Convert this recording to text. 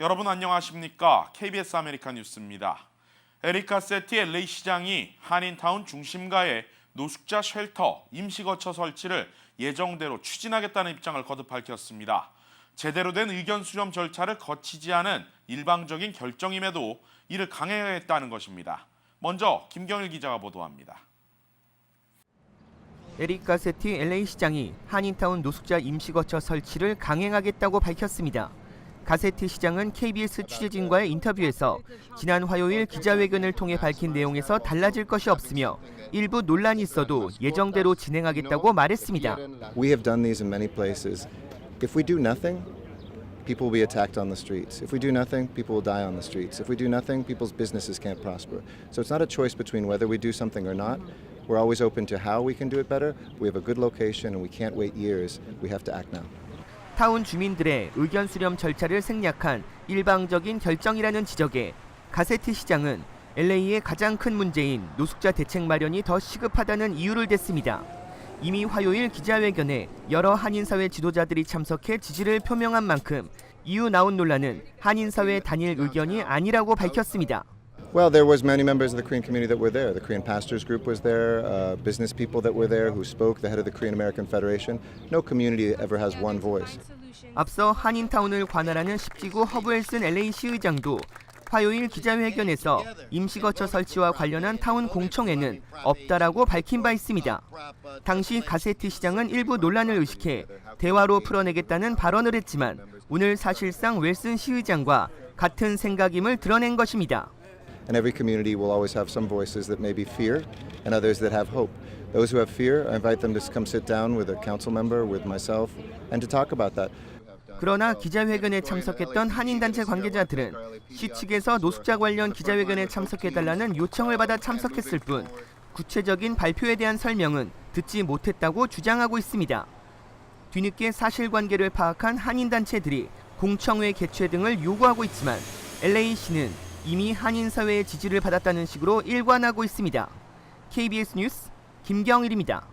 여러분 안녕하십니까? KBS 아메리카 뉴스입니다. 에리카 세티 LA 시장이 한인타운 중심가에 노숙자 쉘터 임시 거처 설치를 예정대로 추진하겠다는 입장을 거듭 밝혔습니다. 제대로 된 의견 수렴 절차를 거치지 않은 일방적인 결정임에도 이를 강행하겠다는 것입니다. 먼저 김경일 기자가 보도합니다. 에릭 가세티 LA 시장이 한인타운 노숙자 임시거처 설치를 강행하겠다고 밝혔습니다. 가세티 시장은 KBS 취재진과의 인터뷰에서 지난 화요일 기자회견을 통해 밝힌 내용에서 달라질 것이 없으며 일부 논란이 있어도 예정대로 진행하겠다고 말했습니다. We have done these in many places. If we do nothing, people will be attacked on the streets. If we do nothing, people will die on the streets. If we do nothing, people's businesses can't prosper. So it's not a choice between whether we do something or not. We're always open to how we can do it better. We have a good location and we can't wait years. We have to act now. 타운 주민들의 의견 수렴 절차를 생략한 일방적인 결정이라는 지적에 가세티 시장은 LA의 가장 큰 문제인 노숙자 대책 마련이 더 시급하다는 이유를 댔습니다. 이미 화요일 기자회견에 여러 한인사회 지도자들이 참석해 지지를 표명한 만큼 이후 나온 논란은 한인 사회 단일 의견이 아니라고 밝혔습니다. Well, there was many members of the Korean community that were there. The Korean Pastors Group was there, uh, business people that were there who spoke, the head of the Korean American Federation. No community ever has one voice. 앞서 한인타운을 관할하는 10기구 허브헬슨 LA 시 의장도 화요일 기자회견에서 임시거처 설치와 관련한 타운 공청회는 없다라고 밝힌 바 있습니다. 당시 가세티 시장은 일부 논란을 의식해 대화로 풀어내겠다는 발언을 했지만 오늘 사실상 웰슨 시의장과 같은 생각임을 드러낸 것입니다. And every community will always have some voices that maybe fear and others that have hope. Those who have fear, I invite them to come sit down with a council member, with myself, and to talk about that. 그러나 기자회견에 참석했던 한인단체 관계자들은 시 측에서 노숙자 관련 기자회견에 참석해달라는 요청을 받아 참석했을 뿐 구체적인 발표에 대한 설명은 듣지 못했다고 주장하고 있습니다. 뒤늦게 사실관계를 파악한 한인단체들이 공청회 개최 등을 요구하고 있지만 LA시는 이미 한인사회의 지지를 받았다는 식으로 일관하고 있습니다. KBS 뉴스 김경일입니다.